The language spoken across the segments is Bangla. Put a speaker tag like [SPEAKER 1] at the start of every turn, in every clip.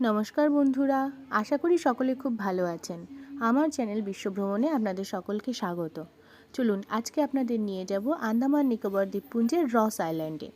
[SPEAKER 1] নমস্কার বন্ধুরা, আশা করি সকলে খুব ভালো আছেন। আমার চ্যানেল বিশ্বভ্রমণে আপনাদের সকলকে স্বাগত। চলুন, আজকে আপনাদের নিয়ে যাব আন্দামান নিকোবর দ্বীপপুঞ্জের রস আইল্যান্ডে।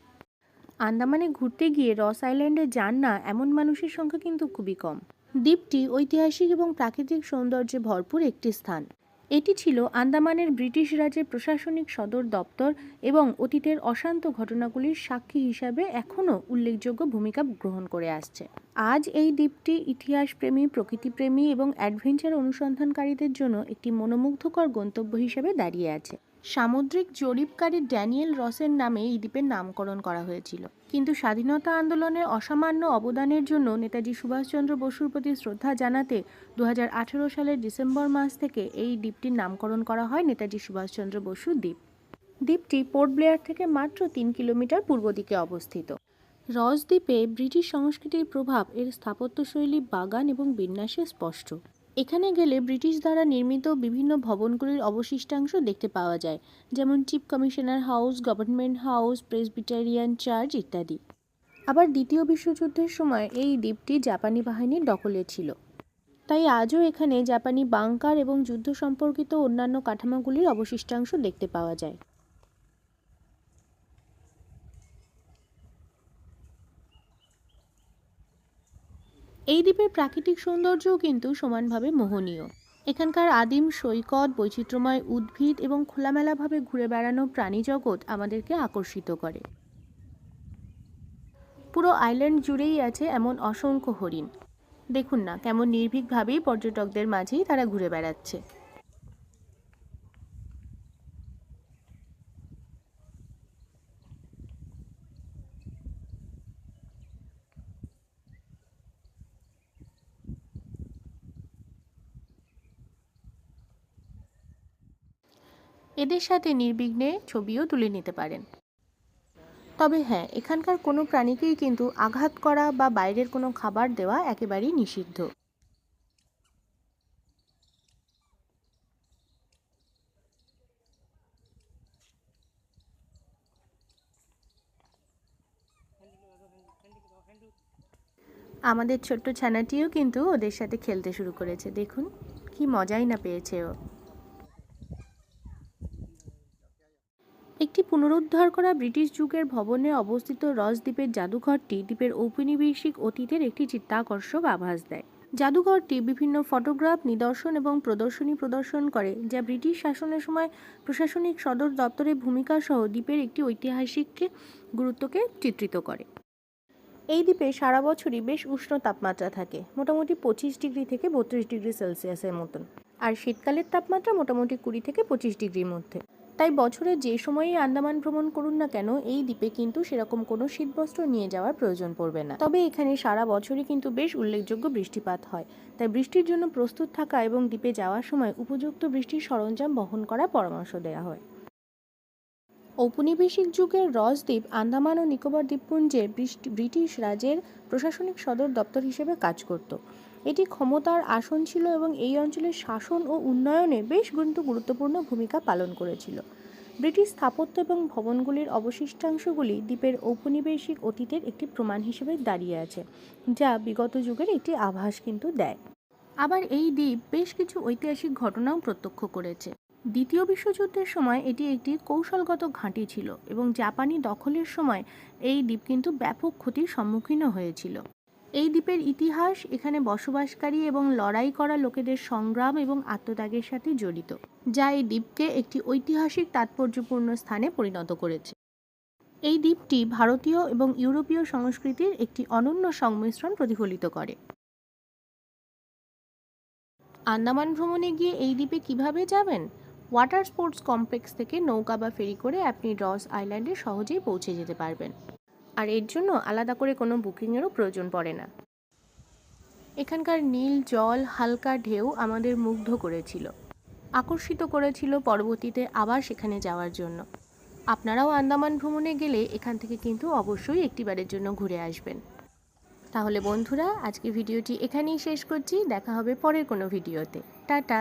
[SPEAKER 1] আন্দামানে ঘুরতে গিয়ে রস আইল্যান্ডে যান না এমন মানুষের সংখ্যা কিন্তু খুবই কম। দ্বীপটি ঐতিহাসিক এবং প্রাকৃতিক সৌন্দর্যে ভরপুর একটি স্থান। এটি ছিল আন্দামানের ব্রিটিশ রাজের প্রশাসনিক সদর দপ্তর এবং অতীতের অশান্ত ঘটনাগুলির সাক্ষী হিসাবে এখনও উল্লেখযোগ্য ভূমিকা গ্রহণ করে আসছে। আজ এই দ্বীপটি ইতিহাসপ্রেমী, প্রকৃতিপ্রেমী এবং অ্যাডভেঞ্চার অনুসন্ধানকারীদের জন্য একটি মনোমুগ্ধকর গন্তব্য হিসেবে দাঁড়িয়ে আছে। সামুদ্রিক জরিপকারী ড্যানিয়েল রসের নামে এই দ্বীপের নামকরণ করা হয়েছিল। কিন্তু স্বাধীনতা আন্দোলনে অসামান্য অবদানের জন্য নেতাজি সুভাষচন্দ্র বসুর প্রতি শ্রদ্ধা জানাতে দু হাজার আঠেরো সালের ডিসেম্বর মাস থেকে এই দ্বীপটির নামকরণ করা হয় নেতাজি সুভাষচন্দ্র বসু দ্বীপ। দ্বীপটি পোর্ট ব্লেয়ার থেকে মাত্র তিন কিলোমিটার পূর্ব দিকে অবস্থিত। রস দ্বীপে ব্রিটিশ সংস্কৃতির প্রভাব এর স্থাপত্যশৈলী বাগান এবং বিন্যাসে স্পষ্ট। এখানে গেলে ব্রিটিশ দ্বারা নির্মিত বিভিন্ন ভবনগুলির অবশিষ্টাংশ দেখতে পাওয়া যায়, যেমন chief commissioner house, government house, Presbyterian church ইত্যাদি। আবার দ্বিতীয় বিশ্বযুদ্ধের সময় এই দ্বীপটি জাপানি বাহিনীর দখলে ছিল। তাই আজও এখানে জাপানি বাংকার এবং যুদ্ধ সম্পর্কিত অন্যান্য কাঠামোগুলির অবশিষ্টাংশ দেখতে পাওয়া যায়। এই দ্বীপের প্রাকৃতিক সৌন্দর্যও কিন্তু সমানভাবে মোহনীয়। এখানকার আদিম সৈকত বৈচিত্র্যময় উদ্ভিদ এবং খোলামেলাভাবে ঘুরে বেড়ানো প্রাণী জগৎ আমাদেরকে আকর্ষিত করে। পুরো আইল্যান্ড জুড়েই আছে এমন অসংখ্য হরিণ। দেখুন না, কেমন নির্ভীকভাবেই পর্যটকদের মাঝেই তারা ঘুরে বেড়াচ্ছে। এদের সাথে নির্বিঘ্নে ছবিও তুলে নিতে পারেন। তবে হ্যাঁ এখানকার কোনো প্রাণীকেই কিন্তু আঘাত করা বা বাইরের কোনো খাবার দেওয়া একেবারেই নিষিদ্ধ। আমাদের ছোট্ট ছানাটিও কিন্তু ওদের সাথে খেলতে শুরু করেছে। দেখুন, কি মজাই না পেয়েছে ও। একটি পুনরুদ্ধার করা ব্রিটিশ যুগের ভবনে অবস্থিত রস দ্বীপের জাদুঘরটি দ্বীপের ঔপনিবেশিক অতীতের একটি চিত্তাকর্ষক আভাস দেয়। জাদুঘরটি বিভিন্ন ফটোগ্রাফ, নিদর্শন এবং প্রদর্শনী প্রদর্শন করে, যা ব্রিটিশ শাসনের সময় প্রশাসনিক সদর দপ্তরের ভূমিকা সহ দ্বীপের একটি ঐতিহাসিক গুরুত্বকে চিত্রিত করে। এই দ্বীপে সারা বছরই বেশ উষ্ণ তাপমাত্রা থাকে, মোটামুটি পঁচিশ ডিগ্রি থেকে বত্রিশ ডিগ্রি সেলসিয়াসের মতন। আর শীতকালের তাপমাত্রা মোটামুটি কুড়ি থেকে পঁচিশ ডিগ্রির মধ্যে। তাই বছরের যে সময়েই আন্দামান ভ্রমণ করুন না কেন, এই দ্বীপে কিন্তু সেরকম কোনো শীতবস্ত্র নিয়ে যাওয়ার প্রয়োজন পড়বে না। তবে এখানে সারা বছরই কিন্তু বেশ উল্লেখযোগ্য বৃষ্টিপাত হয়। তাই বৃষ্টির জন্য প্রস্তুত থাকা এবং দ্বীপে যাওয়ার সময় উপযুক্ত বৃষ্টির সরঞ্জাম বহন করার পরামর্শ দেওয়া হয়। ঔপনিবেশিক যুগের রস দ্বীপ আন্দামান ও নিকোবর দ্বীপপুঞ্জে ব্রিটিশ রাজের প্রশাসনিক সদর দপ্তর হিসেবে কাজ করত। এটি ক্ষমতার আসন ছিল এবং এই অঞ্চলের শাসন ও উন্নয়নে বেশ কিন্তু গুরুত্বপূর্ণ ভূমিকা পালন করেছিল। ব্রিটিশ স্থাপত্য এবং ভবনগুলির অবশিষ্টাংশগুলি দ্বীপের ঔপনিবেশিক অতীতের একটি প্রমাণ হিসেবে দাঁড়িয়ে আছে, যা বিগত যুগের একটি আভাস কিন্তু দেয়। আবার এই দ্বীপ বেশ কিছু ঐতিহাসিক ঘটনাও প্রত্যক্ষ করেছে। দ্বিতীয় বিশ্বযুদ্ধের সময় এটি একটি কৌশলগত ঘাঁটি ছিল এবং জাপানি দখলের সময় এই দ্বীপ কিন্তু ব্যাপক ক্ষতির সম্মুখীনও হয়েছিল। এই দ্বীপের ইতিহাস এখানে বসবাসকারী এবং লড়াই করা লোকেদের সংগ্রাম এবং আত্মত্যাগের সাথে জড়িত, যা এই দ্বীপকে একটি ঐতিহাসিক তাৎপর্যপূর্ণ স্থানে পরিণত করেছে। এই দ্বীপটি ভারতীয় এবং ইউরোপীয় সংস্কৃতির একটি অনন্য সংমিশ্রণ প্রতিফলিত করে। আন্দামান ভ্রমণে গিয়ে এই দ্বীপে কীভাবে যাবেন? ওয়াটার স্পোর্টস কমপ্লেক্স থেকে নৌকা বা ফেরি করে আপনি রস আইল্যান্ডে সহজেই পৌঁছে যেতে পারবেন। আর এর জন্য আলাদা করে কোনো বুকিংয়েরও প্রয়োজন পড়ে না। এখানকার নীল জল হালকা ঢেউ আমাদের মুগ্ধ করেছিল, আকর্ষিত করেছিল পরবর্তীতে আবার সেখানে যাওয়ার জন্য। আপনারাও আন্দামান ভ্রমণে গেলে এখান থেকে কিন্তু অবশ্যই একটিবারের জন্য ঘুরে আসবেন। তাহলে বন্ধুরা আজকে ভিডিওটি এখানেই শেষ করছি। দেখা হবে পরের কোনো ভিডিওতে। টাটা!